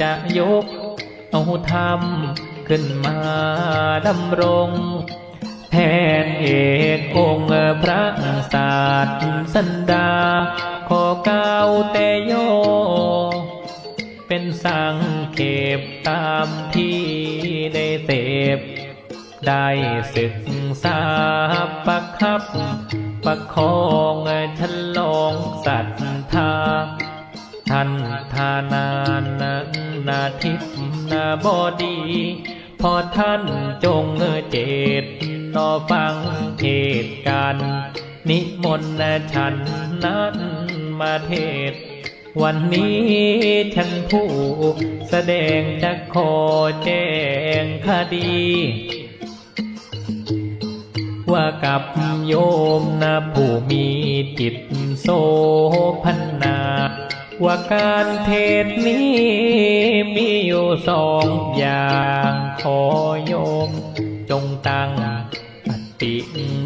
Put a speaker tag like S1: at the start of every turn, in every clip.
S1: จะยกเอาธรรมขึ้นมาดำรง แทนเอกองค์พระศาสสันดา ขอก้าวแต่โย เป็นสังเขปตามที่ได้เสพได้ศึกษาประคับประคอง ท่านทานานนาทิพนาบอดี พอท่านจงเจตนอฟังเหตุการณ์นิมนต์ฉันนั้นมาเทศ วันนี้ฉันผู้แสดงจะขอแจ้งคดี ว่ากับโยมนะผู้มีจิตโสพัน ว่าการเทศนี้มีอยู่สองอย่างขอโยม จงตั้งปฏิ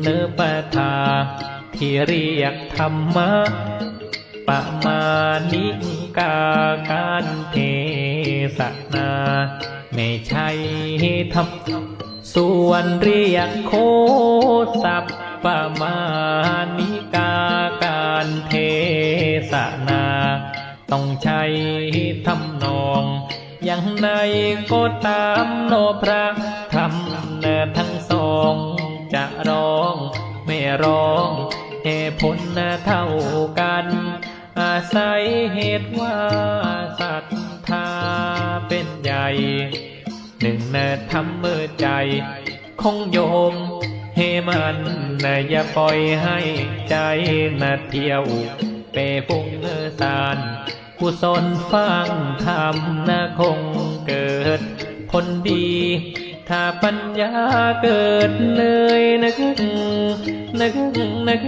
S1: เนปทา ที่เรียกธรรมะปะมาณิกาการเทศนา ไม่ใช่ทำส่วนเรียกโคสับปะมาณิกาการเทศนา ต้องใช้ทำนองอย่างในก็ตามโนพระธรรมทั้งสองจะร้องไม่ร้องเหตุผลเท่ากัน อาศัยเหตุว่าศรัทธาเป็นใหญ่ หนึ่งนะทำมือใจของโยมให้มันนะอย่าปล่อยให้ใจนะเที่ยวเปฟุ้งเนื้อสาร กุศลฟังธรรมนะคงเกิดผลดี ถ้าปัญญาเกิดเลยนึกนึกนึก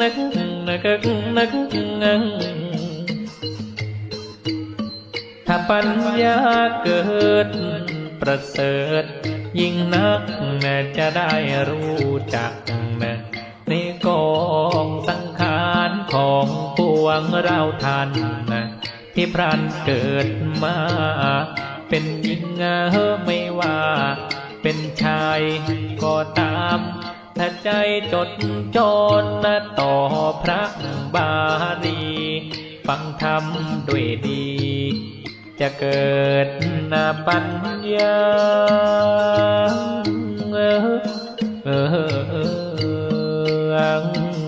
S1: นึกนึกนึกนึกถ้าปัญญาเกิดประเสริฐ ยิ่งนักนะจะได้รู้จักนะในกองสังขารของปวงเราท่านนะ ที่พรานเกิดมา เป็นหญิงเออไม่ว่า เป็นชายก็ตาม ถ้าใจจดจนนต่อพระบารีฟังธรรมด้วยดี จะเกิดนาปัญญาเออเออเออ